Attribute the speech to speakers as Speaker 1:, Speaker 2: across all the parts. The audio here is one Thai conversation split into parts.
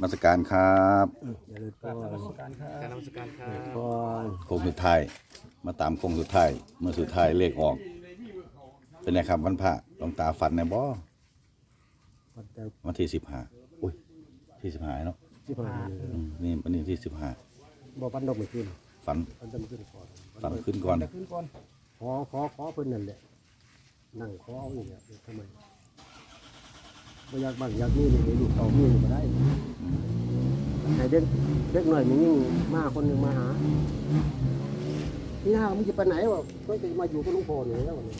Speaker 1: มาสการครับ
Speaker 2: อย่าลืม
Speaker 3: กราบ
Speaker 2: ก่อน
Speaker 3: นมัสการครับ
Speaker 4: การนมัสการครับ
Speaker 2: ก่อน
Speaker 1: โค้งสุดท้าย มาตามโค้งสุดท้ายเมื่อสุดท้ายเลขออก เป็นไงครับวันพระหลวงตาฝันในบ่
Speaker 2: ปัจจัย
Speaker 1: วันที่สิบห้าอุ้ยที่สิบห้าเนาะ
Speaker 2: ที่ผ่านมา
Speaker 1: อืมนี่วันนี้ที่สิบห้า
Speaker 2: บ่ปันดอกไม่ขึ้น
Speaker 1: ฝัน
Speaker 2: ปันดอกไม่ขึ้นก่อน
Speaker 1: ฝันขึ้นก่อน
Speaker 3: จะขึ้นก่อน
Speaker 2: ขอขอขอเพิ่นนั่นแหละนั่งขอเอาอย่างเงี้ยทำไม บ่อยากบังอยากนี่นี่ลูกเต่ามีนี่บ่ได้ให้เด็กเด็กหน่อยมันยิ่งมาคนหนึงมาหาพี่น้ามึงจะไปไหนวะก็จะมาอยู่กับหลวงพ่อนี่แล้ววะเนี่ย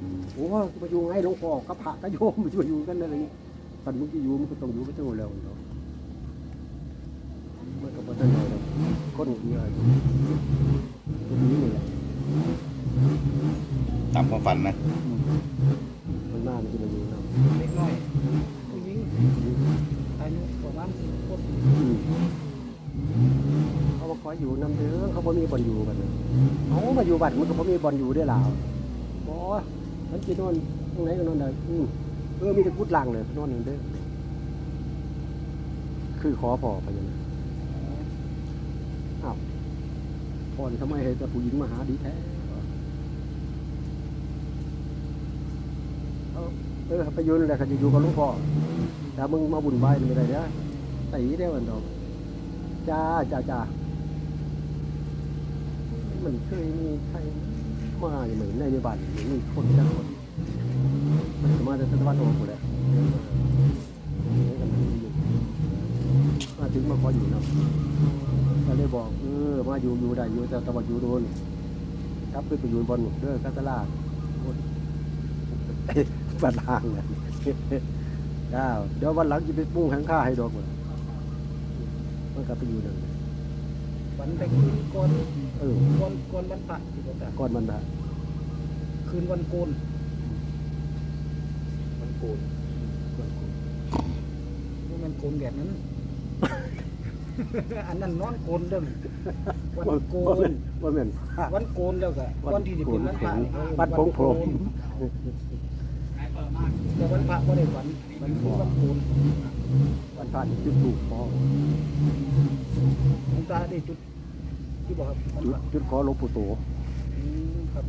Speaker 1: อืม
Speaker 2: โอ้ว่าจะมาอยู่ให้หลวงพ่อกับพระกับโยมมันจะมาอยู่กันอะไรอย่างเงี้ยตอนมึงจะอยู่มึงก็ต้องอยู่กับเจ้าแล้วเนาะมันก็บ่ได้เลยคนเดียวคนนี้นี่แหละ
Speaker 1: ตามความฝันนะ
Speaker 2: มันมามันจะมาอยู่เนาะ
Speaker 3: เล็กน้อยผู้หญิงอายุประมาณสิบขวบ
Speaker 2: อืมเขาบอกขออยู่นำเด้อเขาบ่มีบอนอยู่กันเลยเอามาอยู่บ้านมันก็บ่มีบอนอยู่ได้อล่ะบ่มันสินอนตรงไหนก็นอนได้อืมเออมีแต่กุดลังเลยนอนนั่นเด้อคือขอพอไปยังอ้าวพอนทำไมให้แต่ผู้หญิงมาหาดีแท้เออเออไปยืนนและเขาจะอยู่กับหลวงพ่อแต่มึงมาบุญไหว้นี่ไม่ได้เด้อตีได้อวันดอกจ้าจ้าจ้ามันเคยมีใครมาอย่างเหมือนในบ้านอย่างนี้คนจังคนมันมาจากตะวันออกหมดเลยมาถึงมาขออยู่นะก็เลยบอกเออมาอยู่อยู่ได้อยู่แต่ตะวันอยู่โดนครับขึ้นไปอยู่บนเด้อกัตลาด โอ้ยบ้านล่างเลยเจ้าเดี๋ยววันหลังจะไปปรุงข้างข้าให้ดอกเลยมันก็ไปอยู่นั่น
Speaker 3: วันไปคืนก่อน
Speaker 2: เออ
Speaker 3: ก่อนก่อนวันพระที่ประกาศ
Speaker 2: ก่อนมันนะ
Speaker 3: คืนวันโกน
Speaker 4: มันโกน
Speaker 3: ว่ามันโกนแบบนั้น อันนั้นนอนโกนเด้อวันโก
Speaker 2: ว่านเป็นว่าเป็นพระ
Speaker 3: วันโกนแล้วก็วันที่จะเป็นวันพระนี่เขา
Speaker 2: วัดโผงโผล่
Speaker 3: แต่วันพระก็ได้วันวันคืนวันโกน
Speaker 2: วันพระนี่จุดถูกพอ
Speaker 3: หลวงตาได้จุดที่บอกครับวัน
Speaker 2: จุ
Speaker 3: พ
Speaker 2: ด
Speaker 3: ระ
Speaker 2: จุดขอหลวงปู่โต
Speaker 3: อืมครับ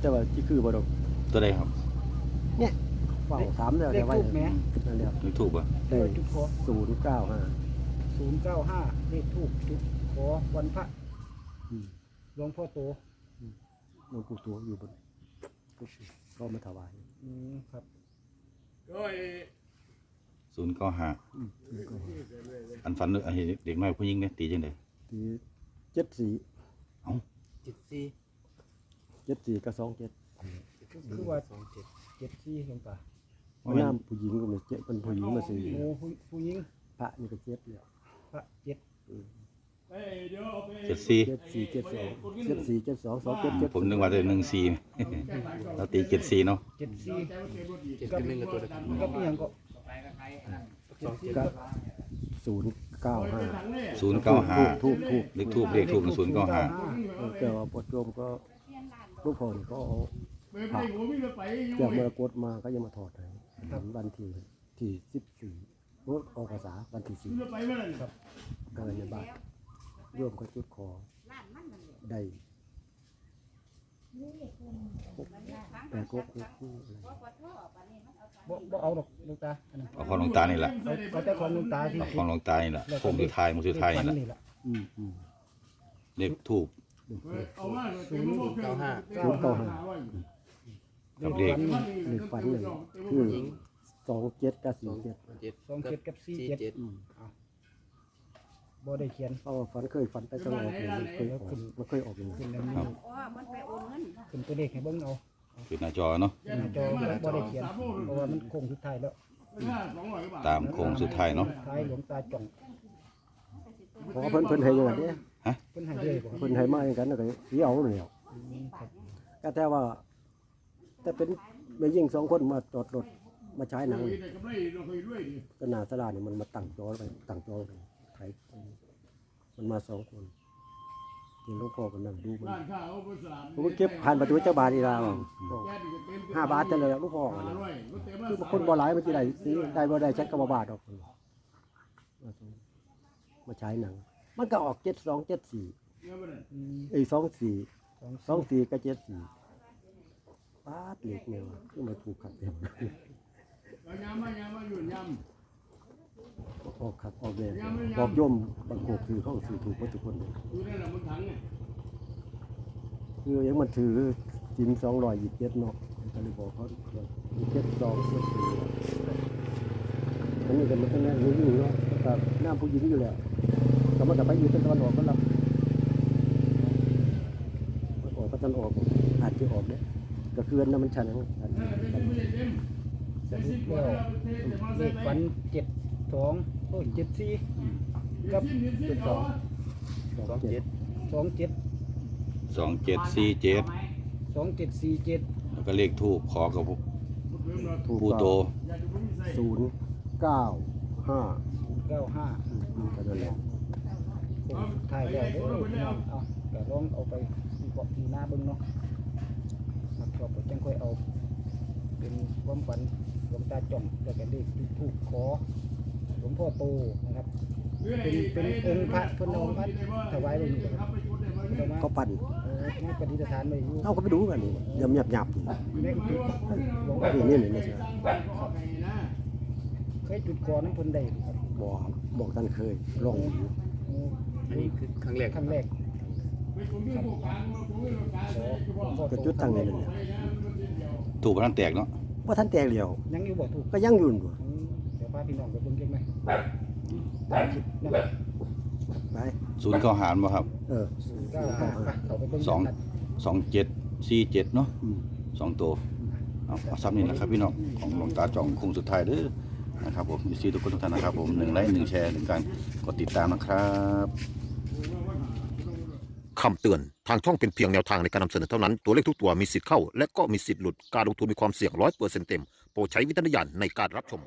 Speaker 2: แต่ว่าที่คือบ่ดอก
Speaker 1: ตัวใดครับ
Speaker 2: เฝ้าถามแล้ว
Speaker 3: เล
Speaker 2: แต่
Speaker 3: ข
Speaker 2: ว่า
Speaker 3: ทูบแหม
Speaker 2: นั่นแหละ
Speaker 1: ยูทูบอะ
Speaker 3: ได้จุดขอ
Speaker 2: ศูนย์เก้าห้า
Speaker 3: ศูนย์เก้าห้าเลขทูบจุดขอวันพระ
Speaker 2: อืม
Speaker 3: หลวงพ่อโต
Speaker 2: หลวงปู่โตอยู่บนก็มาถวาย
Speaker 3: อืมครับ
Speaker 1: ศูนย์เก้าห้า
Speaker 2: อืมก็
Speaker 1: อันฝันเห็นเด็กน้อยผู้หญิงเนี่ยตีจังได
Speaker 2: ที่เจ็ดสี่
Speaker 4: จิตซี่
Speaker 2: เจ็ดสี่กับสองเจ็ด
Speaker 3: คือว่า
Speaker 4: สองเจ็ด
Speaker 3: เจ็ดสี่หลวงตา
Speaker 2: เอาน้ำผู้หญิงก็เลยเจ็ดเป็นผู้หญิงมาสี่
Speaker 3: โอ้ผู้ผู้หญิง
Speaker 2: พระนี่ก็เจ็ดแล้ว
Speaker 3: พระเจ็ด
Speaker 1: เจ็ดสี่
Speaker 2: เจ็ดสี่เจ็ดสองเจ็ดสี่เจ็ดสองสองเจ็ดเจ็ด
Speaker 1: ผมนึกว่าจะหนึ่งสี่เราตีเจ็ดสี่เนาะ
Speaker 3: เจ็ดสี่
Speaker 4: เจ็ดกับหนึ่งกับตัวเดียวกัน
Speaker 3: ก็เพียงก็
Speaker 4: สองเจ็ด
Speaker 2: ก็ศูนย์เก้าห้า
Speaker 1: ศูนย์เก้าห้า
Speaker 2: ทูบทูบ
Speaker 1: เลขทูบเลขทูบศูนย์เก้าห้า
Speaker 2: แต่ว่าปดโยมก็ลูกพ่อนี่ก็เอาพระจากมรกตมาก็ยังมาถอดให้วันที่ที่สิบสี่ออกภาษาวันที่สี่ครับก็เลยในบ้าน โยมก็จุดคอได้แต่ก็คู่อะไร
Speaker 3: บ่บ่เอาหรอกหลวงตาอันนั้น
Speaker 1: เอาของหลวงตานี่แหละ
Speaker 3: เอาเอาแต่ของหลวงตาที่
Speaker 1: เอาของหลวงตานี่แหละโค้งสุดท้ายมือสุดท้ายนี่แหละ
Speaker 3: นี่แหละ
Speaker 2: อืมอืม
Speaker 1: เลขทูบ
Speaker 3: ศูนย์
Speaker 4: เก้าห้า
Speaker 2: ศูนย์เก้า
Speaker 3: ห้า
Speaker 2: ห้า
Speaker 1: กับเลข
Speaker 2: หนึ่งฝันหนึ่งคือสองเจ็ดกับสี่เจ็ด
Speaker 4: เจ็ด
Speaker 3: สองเจ็ดกับสี่เจ็ด
Speaker 4: เจ็ด
Speaker 2: อืม
Speaker 3: บ่ได้เขียน
Speaker 2: เพราะว่าฝันเคยฝันไปตลอดเลยมันเคยออกมันเคยออกอย่างนี้
Speaker 3: ขึ้นแล้วนี่
Speaker 1: ครับ
Speaker 3: ขึ้นตัวเลขให้เบิ่งเอา
Speaker 1: คือหน้าจอเนาะ
Speaker 3: หน้าจอบ่ได้เขียน เพราะว่ามันโค้งสุดท้ายแล้ว
Speaker 1: ตามโค้งสุดท้ายเนาะ
Speaker 3: ท้ายหลวงตาจ่อง
Speaker 2: เพราะว่าเพิ่นเพิ่นให้ยังไงเนี่ย
Speaker 3: เพิ่นให้เลยบ่ครับ
Speaker 2: เพิ่นให้มาอย่างนั้นก็สีเอาเลยเอา
Speaker 3: อืมครับ
Speaker 2: ก็แต่ว่า แต่เป็นแม่ยิ่งสองคนมาจอดรถมาใช้หนังก็หนาสลาเนี่ยมันมาตั้งจอไปตั้งจอไป ไถมันมาสองคนที่หลวงพ่อก็นั่งดูมันผมก็เก็บผ่านประตูเจ้าบาทอีลาบอกห้าบาทแต่เลยหลวงพ่อกันนะคือบางคนบ่หลายมันจะได้ซื้อได้บ่ได้ชักกระบาทออกมาส่งมาฉายหนัง มันก็ออกเจ็ดสองเจ็ดสี่
Speaker 3: อืม
Speaker 2: เอ้ยสองสี่
Speaker 3: สอง
Speaker 2: สองสี่ก็เจ็ดสี่ป้าดเหล็กเนี่ยว่ะขึ้นมาถูกขัดเต็ม ออกขัดออกเลยบอกย่อมบางโขกคือเข้าสื่อถูกหมดทุกคนเลยคือยังมันถือจินสองรอยหยิบเจ็ดเนาะก็เลยบอกเขายี่สิบเจ็ดสองเจ็ดสี่อันนี้ก็มันก็แน่ยุ่งเนาะแต่หน้าผู้หญิงอยู่แล้วแต่มันก็ไปอยู่ตะวันออกก็รับมันออกก็ตันออกอาจจะออกเนี่ยก็คืออันนั้นมันชันนะ
Speaker 3: สรุปแล้วเลขฝันเจ็ดสอง โอ้ยเจ็ดสี่กับเจ็ดสอง
Speaker 2: สองเจ็ด
Speaker 3: สองเจ็ด
Speaker 1: สองเจ็ดสี่เจ็ด
Speaker 3: สองเจ็ดสี่เจ็ด
Speaker 1: แล้วก็เลขทูบขอกับ
Speaker 2: ถูก
Speaker 1: ผู้โต
Speaker 2: ศูนย์เก้าห้า
Speaker 3: เก้าห้า
Speaker 2: อืมก็นั่นแหละ
Speaker 3: ถ่ายแล้วเด้อพี่น้องเอาก็ลองเอาไปวิเคราะห์ทีหน้าเบิ่งเนาะมาชอบก็จังค่อยเอา เป็นความฝันหลวงตาจ่องแล้วก็เลขที่ถูกขอ หลวงพ่อโตนะครับ เป็นเป็นองค์พระเพิ่นเอาองค์พระถวายไว้นี่ครับเพิ่นเอามา
Speaker 2: ก็ปั่น
Speaker 3: เออมาปฏิสถานไว้อยู่
Speaker 2: เอาก็ไปดูกันนี่ยำหยับหยับ
Speaker 3: แม่จุดหลวง
Speaker 2: นี่นี่นี่นี่ใช่
Speaker 3: เคยจุดก่อนน้ำเพิ่นได้ครับ
Speaker 2: บอกบอกท่านเคยลองอยู่
Speaker 3: โอ้
Speaker 4: อันนี้คือครั้งแรก
Speaker 3: ครั้งแรกครับขอหลวงพ่อ
Speaker 2: ก็
Speaker 3: โต
Speaker 2: จุดตั้งนี่เลยเนี่ย
Speaker 1: ถูกพนันแตกเนาะ
Speaker 2: ว่าท่านแตกเหลียว
Speaker 3: ยังอยู่บ่ถูก
Speaker 2: ก็ยังอยุ่นอยู่
Speaker 3: อืมเดี๋ยวพาพี่น้องไปเบิ่งเก็บไหมคลิปนะ
Speaker 2: ไป
Speaker 1: ศูนย์เก้าหารบ่ครับ
Speaker 2: เออ
Speaker 3: ก็ไปเขาไปเบิ่ง
Speaker 1: สอง
Speaker 3: กัน
Speaker 1: สองเจ็ดสี่เจ็ดเนาะ
Speaker 2: อืม
Speaker 1: สองตัวเอาเอาซ้ำนี่นะครับพี่น้องของหลวงตาจ่องคงสุดท้ายเด้อนะครับผมยูซีทุกคนทุกท่านนะครับผมหนึ่งไลค์หนึ่งแชร์หนึ่งการกดติดตามนะครับ
Speaker 5: คำเตือน ทางช่องเป็นเพียงแนวทางในการนำเสนอเท่านั้น ตัวเลขทุกตัวมีสิทธิ์เข้า และก็มีสิทธิ์หลุด การลงทุนมีความเสี่ยงร้อยเปอร์เซ็นต์เต็ม โปรดใช้วิจารณญาณในการรับชม